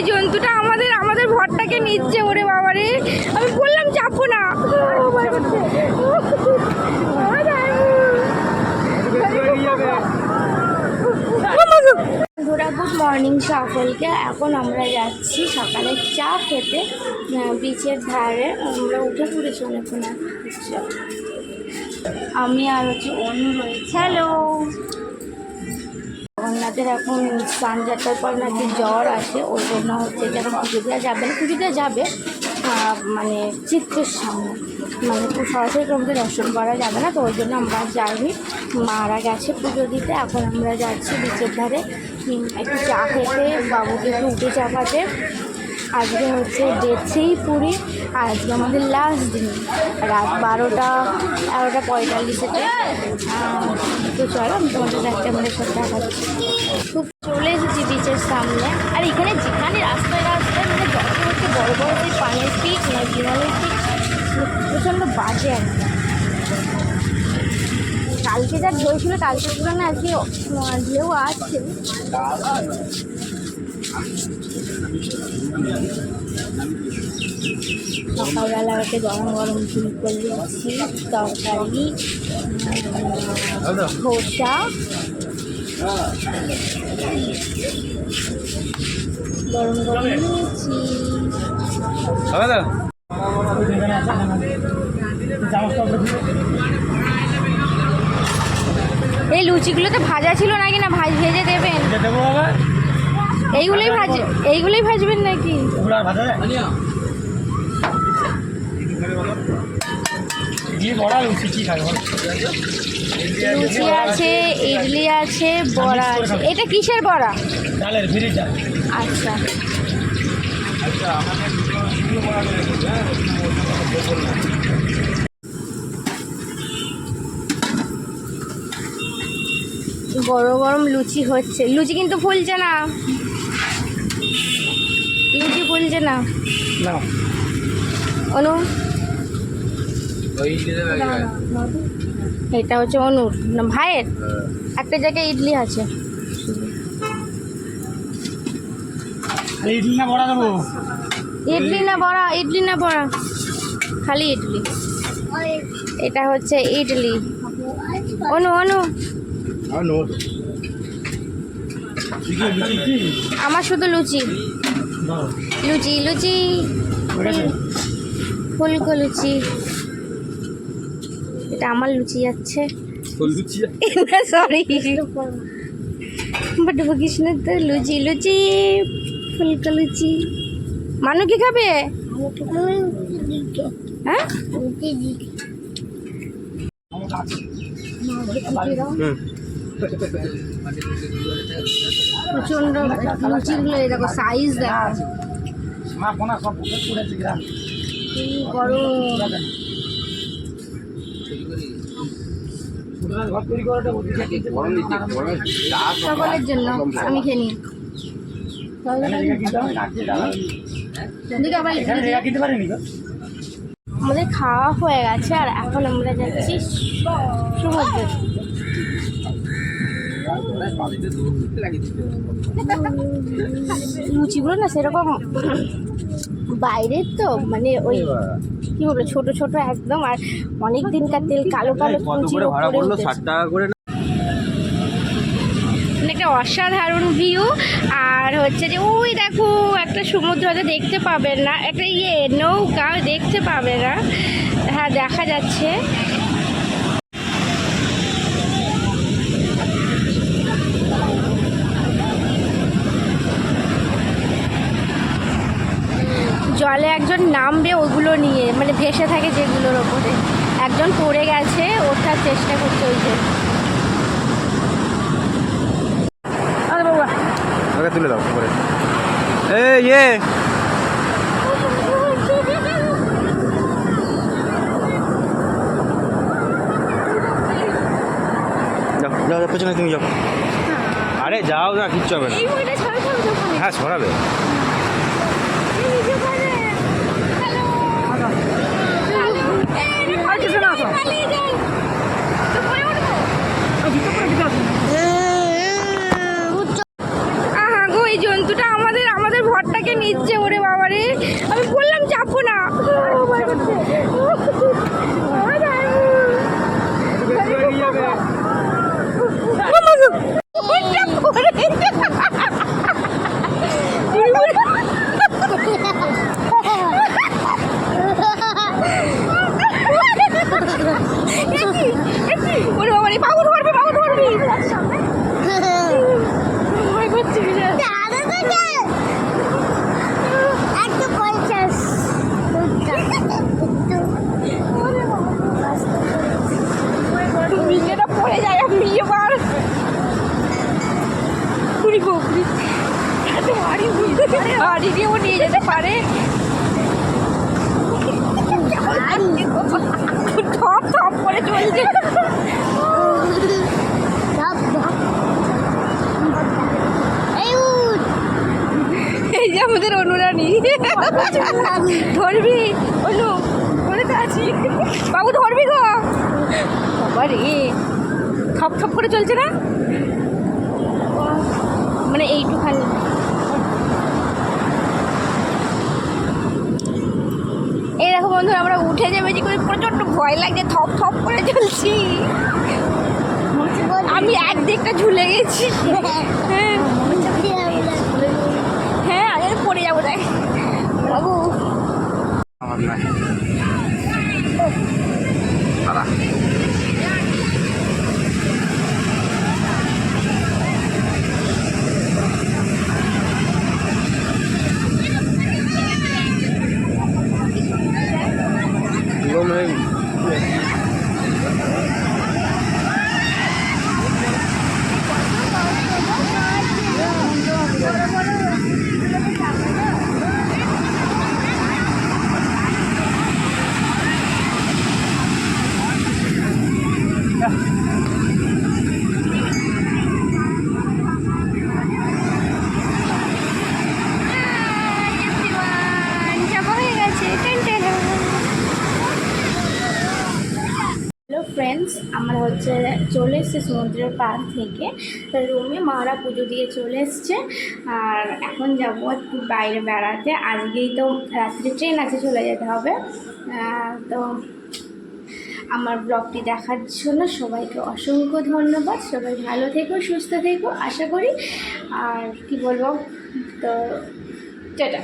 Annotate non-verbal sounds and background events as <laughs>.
এই জন্তুটা আমাদের আমাদের ঘরটাকে নিচ্ছে ওরে বাবারে। আমি বললাম যাব না। গুড মর্নিং সকলকে। এখন আমরা যাচ্ছি সকালে চা খেতে বিচের ধারে। আমরা উঠে পড়েছি অনেকক্ষণ। আমি আর হচ্ছে অনু রয়েছে। হ্যালো ওনাদের এখন স্নান যাত্রার পর নাকি জ্বর আসে, ওই জন্য হচ্ছে যে এখন যাবে না। পুজো যাবে মানে চিত্রের সামনে। মানে সরাসরি প্রভুকে দর্শন করা যাবে না, তো ওই জন্য আমরা যাইনি। মারা গেছে পুজো দিতে, এখন আমরা যাচ্ছি বিচের ধারে। একটু চা খেতে, বাবুকে একটু উঠে চাপাতে আজকে হচ্ছে ডেটসেই পুরী, আর আজকে আমাদের লাস্ট দিন। রাত বারোটা, এগারোটা পঁয়তাল্লিশেতে তো। চলো, আমি তোমাদের একটা আমাদের সাথে দেখাচ্ছি। খুব চলে এসেছি বিচের সামনে। আর এখানে যেখানে রাস্তায় রাস্তায় মানে যত হচ্ছে বড় বড় যে পানির পিক না বিমানের পিক প্রচণ্ড বাজে একদম কালকে যা ঢেউ ছিল কালকে তুলনায় আজকে ঢেউ আছে সকালবেলা ওকে গরম গরম চুল করে দিচ্ছি তরকারি খোসা গরম গরম তো এই লুচিগুলো তো ভাজা ছিল নাকি না? ভাজ ভেজে দেবেন। দেবো বাবা। এইগুলোই ভাজ এইগুলোই ভাজবেন নাকি? লুচি আছে, ইডলি আছে, বড়া আছে। এটা কিসের বড়া? আচ্ছা। গরম গরম লুচি হচ্ছে। লুচি কিন্তু ফুলছে না। ফুলছে না। না। অনু? এটা হচ্ছে অনুর না ভাইয়ের? একটা জায়গায় ইডলি আছে। ইডলি না বড়া দেবো? ইডলি না বড়া ইডলি না বড়া। খালি ইডলি। এটা হচ্ছে ইডলি। অনু অনু। কি? আমার শুধু লুচি। লুচি লুচি। ফুলকো লুচি। এটা আমার লুচি যাচ্ছে। সরি <laughs> বাট কৃষ্ণ তো লুচি লুচি ফুলকো লুচি। মানু কি খাবে? হ্যাঁ? প্রচণ্ড লুচিগুলো দেখো সাইজ দেখো। সকলের জন্য আমি খেয়ে নিই। আমাদের খাওয়া হয়ে গেছে আর এখন আমরা যাচ্ছি সমুদ্রে। <laughs> লুচিগুলো না সেরকম বাইরের তো মানে ওই কি বলব ছোট ছোট একদম আর অনেক দিনকার তেল কালো কালো লুচির উপরে মানে একটা অসাধারণ ভিউ আর হচ্ছে যে ওই দেখো একটা সমুদ্র হয়তো দেখতে পাবেন না একটা ইয়ে নৌকা দেখতে পাবে না। হ্যাঁ দেখা যাচ্ছে। একজন নামবে ওগুলো নিয়ে মানে ভেসে থাকে যেগুলোর ওপরে একজন পড়ে গেছে ওঠার চেষ্টা করছে ওই যে আরে বাবা আগে তুলে দাও করে এই ইয়ে যাও যাও যাও, পেছনে তুমি যাও আরে যাও না কিচ্ছু হবে না হ্যাঁ সরাবে এই নিচে পড়ে। হ্যালো। হ্যালো। আর কিছু না তো। পালিয়ে যাই। তো পরে উঠবো? আহা গো এই জন্তুটা আমাদের আমাদের ভর ঝড়টাকে নিচ্ছে ওরে বাবারে আমি বললাম যাব না ওরে বাবারে বাবু ধরবে বাবু ধরবি ভয় করছে বিশাল। বিয়েটা পড়ে যায় আমি এবার কুড়ি বকরি এত ভারী গাড়ি দিয়ে ও নিয়ে যেতে পারে। ঠপ ঠপ করে চলছে। এই যে আমাদের অনুরানী। ধরবি? অনু ধরে তো আছি। বাবু, ধরবি গো? বাবা রে। ঠপ ঠপ করে চলছে না? মানে এইটুখানি। দেখো বন্ধুরা, আমরা উঠে যাবে করে প্রচণ্ড ভয় লাগছে, থপ থপ করে চলছি। আমি একদিকটা ঝুলে গেছি। হ্যাঁ আগে পড়ে যাব তাই বাবু। আমার ফ্রেন্ডস আমরা হচ্ছে চলে এসছে সমুদ্রের পার থেকে। তো রুমে মারা পুজো দিয়ে চলে এসছে। আর এখন যাব একটু বাইরে বেড়াতে। আজকেই তো রাত্রে ট্রেন আছে, চলে যেতে হবে। তো আমার ব্লগটি দেখার জন্য সবাইকে অসংখ্য ধন্যবাদ। সবাই ভালো থেকো, সুস্থ থেকো, আশা করি। আর কি বলব? তো টাটা।